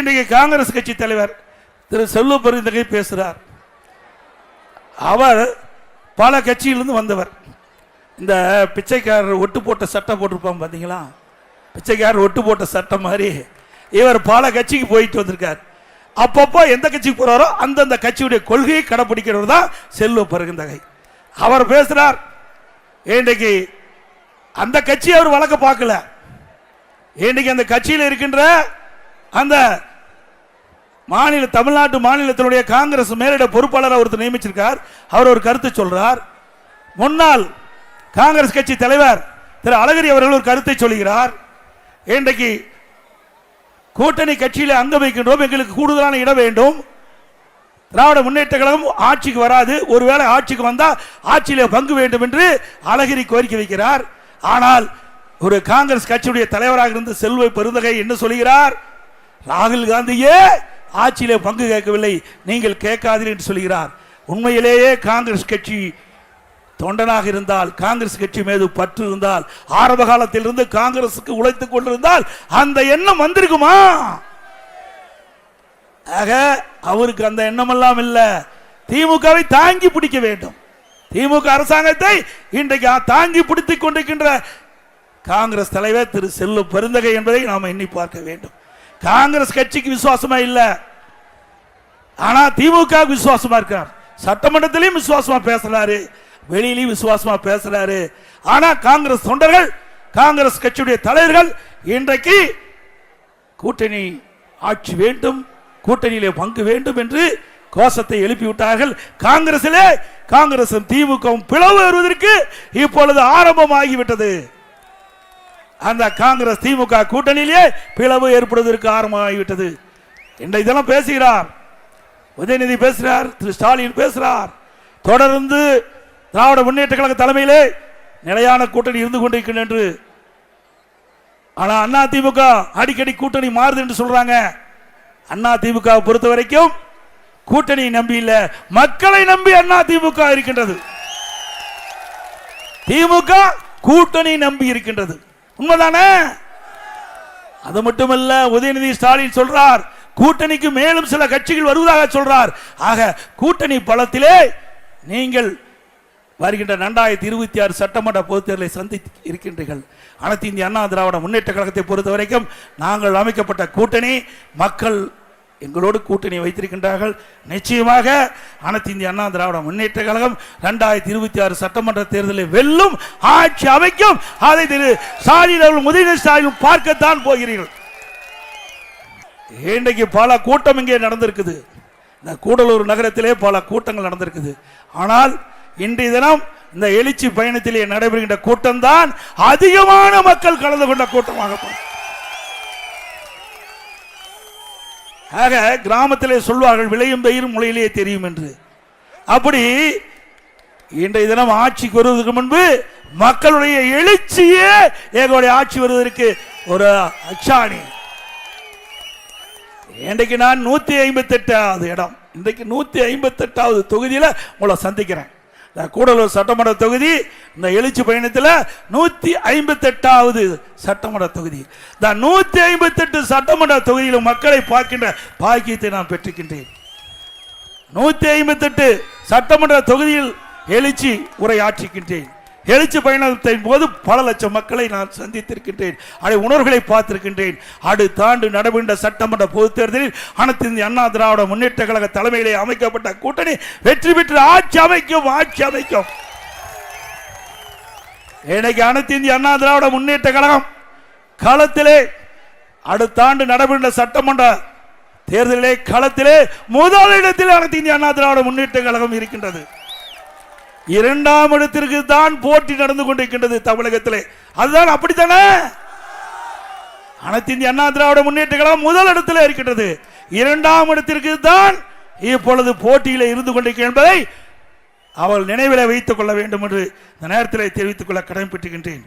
இன்றைக்கு காங்கிரஸ் கட்சி தலைவர் திரு செல்வ பெருந்தகை பேசுகிறார் அவர் பல கட்சியிலிருந்து வந்தவர். இந்த பிச்சைக்காரர் ஒட்டு போட்ட சட்டை போட்டிருப்பான் பார்த்தீங்களா பிச்சைக்காரர் ஒட்டு போட்ட சட்டை மாதிரி இவர் பல கட்சிக்கு போயிட்டு வந்திருக்கார். அப்பப்போ எந்த கட்சிக்கு போறாரோ அந்தந்த கட்சியுடைய கொள்கையை கடைப்பிடிக்கிறவர் தான் செல்வ பெருந்தகை. அவர் பேசுகிறார் இன்றைக்கு அந்த கட்சி அவர் வழக்க பார்க்கல. இன்றைக்கு அந்த கட்சியில் இருக்கின்ற அந்த மாநில தமிழ்நாட்டு மாநிலத்தினுடைய காங்கிரஸ் மேலிட பொறுப்பாளர் ஒருத்தர் நியமிச்சிருக்கார். அவர் ஒரு கருத்து சொல்றார். முன்னாள் காங்கிரஸ் கட்சி தலைவர் திரு அழகிரி அவர்கள் ஒரு கருத்தை சொல்கிறார். இன்றைக்கு கூட்டணி கட்சியில் அங்க வைக்கின்றோம். எங்களுக்கு கூடுதலான இடம் வேண்டும். திராவிட முன்னேற்ற கழகம் ஆட்சிக்கு வராது. ஒருவேளை ஆட்சிக்கு வந்தால் ஆட்சியில் பங்கு வேண்டும் என்று அழகிரி கோரிக்கை வைக்கிறார். ஆனால் ஒரு காங்கிரஸ் கட்சியுடைய தலைவராக இருந்து செல்வ பெருந்தகை என்ன சொல்கிறார்? ராகுல் காந்தியே ஆட்சியிலே பங்கு கேட்கவில்லை. நீங்கள் கேட்காதீர்கள் என்று சொல்கிறார். உண்மையிலேயே காங்கிரஸ் கட்சி தொண்டனாக இருந்தால் காங்கிரஸ் கட்சி மீது பற்று இருந்தால் ஆரம்ப காலத்திலிருந்து காங்கிரசுக்கு உழைத்துக் கொண்டிருந்தால் அந்த எண்ணம் வந்திருக்குமா? ஆக அவருக்கு அந்த எண்ணம் எல்லாம் திமுகவை தாங்கி பிடிக்க வேண்டும். திமுக அரசாங்கத்தை இன்றைக்கு தாங்கி பிடித்துக் கொண்டிருக்கின்ற காங்கிரஸ் தலைவர் திரு செல்லு பெருந்தகை என்பதை நாம் எண்ணி பார்க்க வேண்டும். காங்கிரஸ் கட்சிக்கு விசுவாசமா இல்ல. ஆனா திமுக விசுவாசமா இருக்கார். சட்டமன்றத்திலையும் விசுவாசமா பேசுறாரு. வெளியிலையும் விசுவாசமா பேசுறாரு. ஆனா காங்கிரஸ் தொண்டர்கள் காங்கிரஸ் கட்சியுடைய தலைவர்கள் இன்றைக்கு கூட்டணி ஆட்சி வேண்டும் கூட்டணியிலே பங்கு வேண்டும் என்று கோஷத்தை எழுப்பி விட்டார்கள் காங்கிரசிலே காங்கிரசும் திமுகவும் பிளவு வருவதற்கு இப்பொழுது ஆரம்பமாகிவிட்டது. அந்த காங்கிரஸ் திமுக கூட்டணியிலே பிளவு ஏற்படுவதற்கு ஆரம்பமாகிவிட்டது. என்ற இதெல்லாம் பேசுகிறார்? உதயநிதி பேசுகிறார் திரு ஸ்டாலின் பேசுகிறார். தொடர்ந்து திராவிட முன்னேற்ற கழக தலைமையிலே நிலையான கூட்டணி இருந்து கொண்டிருக்கின்றன என்று. ஆனால் அண்ணா திமுக அடிக்கடி கூட்டணி மாறுது என்று சொல்றாங்க. அண்ணா திமுக பொறுத்த வரைக்கும் கூட்டணி நம்பி இல்ல மக்களை நம்பி அண்ணா திமுக இருக்கின்றது. திமுக கூட்டணி நம்பி இருக்கின்றது. உண்மைதானே? அது மட்டுமல்ல உதயநிதி ஸ்டாலின் சொல்றார் கூட்டணிக்கு மேலும் சில கட்சிகள் வருவதாக சொல்றார். ஆக கூட்டணி பலத்திலே நீங்கள் வருகின்ற ரெண்டாயிரத்தி இருபத்தி ஆறு சட்டமன்ற பொதுத் தேர்தலை சந்தித்து இருக்கின்றீர்கள். அனைத்து இந்திய அண்ணா திராவிட முன்னேற்ற கழகத்தை பொறுத்த வரைக்கும் நாங்கள் அமைக்கப்பட்ட கூட்டணி மக்கள் எங்களோடு கூட்டணி வைத்திருக்கின்றார்கள். நிச்சயமாக அனைத்து இந்திய அண்ணா திராவிட முன்னேற்ற கழகம் ரெண்டாயிரத்தி இருபத்தி ஆறு சட்டமன்ற தேர்தலில் வெல்லும் ஆட்சி அமைக்கும். அதை திரு ஸ்டாலின் அவர்கள் முதலமைச்சர் ஸ்டாலின் பார்க்கத்தான் போகிறீர்கள். இன்றைக்கு பல கூட்டம் இங்கே நடந்திருக்குது. இந்த கூடலூர் நகரத்திலே பல கூட்டங்கள் நடந்திருக்குது. ஆனால் இன்றைய தினம் இந்த எழுச்சி பயணத்திலே நடைபெறுகின்ற கூட்டம்தான் அதிகமான மக்கள் கலந்து கொண்ட கூட்டமாக ஆக கிராமத்திலே சொல்வார்கள் விளையும் பயிரும் முளையிலே தெரியும் என்று. அப்படி இன்றைய தினம் ஆட்சிக்கு வருவதற்கு முன்பு மக்களுடைய எழுச்சியே எங்களுடைய ஆட்சி வருவதற்கு ஒரு அச்சாணி. இன்றைக்கு நான் நூத்தி ஐம்பத்தி எட்டாவது இடம். இன்றைக்கு நூத்தி ஐம்பத்தி எட்டாவது தொகுதியில உங்களை சந்திக்கிறேன். கூடலூர் சட்டமன்ற தொகுதி இந்த எழுச்சி பயணத்தில் நூற்றி ஐம்பத்தி எட்டாவது சட்டமன்ற தொகுதி. இந்த நூற்றி ஐம்பத்தி எட்டு சட்டமன்ற தொகுதியில் மக்களை பார்க்கின்ற பாக்கியத்தை நான் பெற்றுக்கின்றேன். நூற்றி ஐம்பத்தெட்டு சட்டமன்ற தொகுதியில் எழுச்சி உரையாற்றுகின்றேன். எழுச்சி பயணத்தின் போது பல லட்சம் மக்களை நான் சந்தித்திருக்கின்றேன். அதை உணர்வுகளை பார்த்திருக்கின்றேன். அடுத்த ஆண்டு நடைபெற்ற சட்டமன்ற பொதுத் தேர்தலில் அனைத்து இந்திய அண்ணா திராவிட முன்னேற்ற கழக தலைமையிலே அமைக்கப்பட்ட கூட்டணி வெற்றி பெற்று ஆட்சி அமைக்கும் ஆட்சி அமைக்கும். இன்னைக்கு அனைத்து இந்திய அண்ணா திராவிட முன்னேற்ற கழகம் களத்திலே அடுத்த ஆண்டு நடைபெற்ற சட்டமன்ற தேர்தலிலே களத்திலே முதல் இடத்தில் அனைத்து இந்திய அண்ணா திராவிட முன்னேற்ற கழகம் இருக்கின்றது. இரண்டாம் இடத்திற்கு தான் போட்டி நடந்து கொண்டிருக்கின்றது தமிழகத்திலே. அதுதான் அப்படித்தானே? அனைத்து இந்திய அண்ணா திராவிட முன்னேற்ற கழகம் முதல் இடத்தில் இருக்கின்றது. இரண்டாம் இடத்திற்கு தான் இப்பொழுது போட்டியில் இருந்து கொண்டிருக்கிறேன் என்பதை அவள் நினைவில் வைத்துக் கொள்ள வேண்டும் என்று இந்த நேரத்தில் தெரிவித்துக் கொள்ள கடமைப்பட்டுகின்றேன்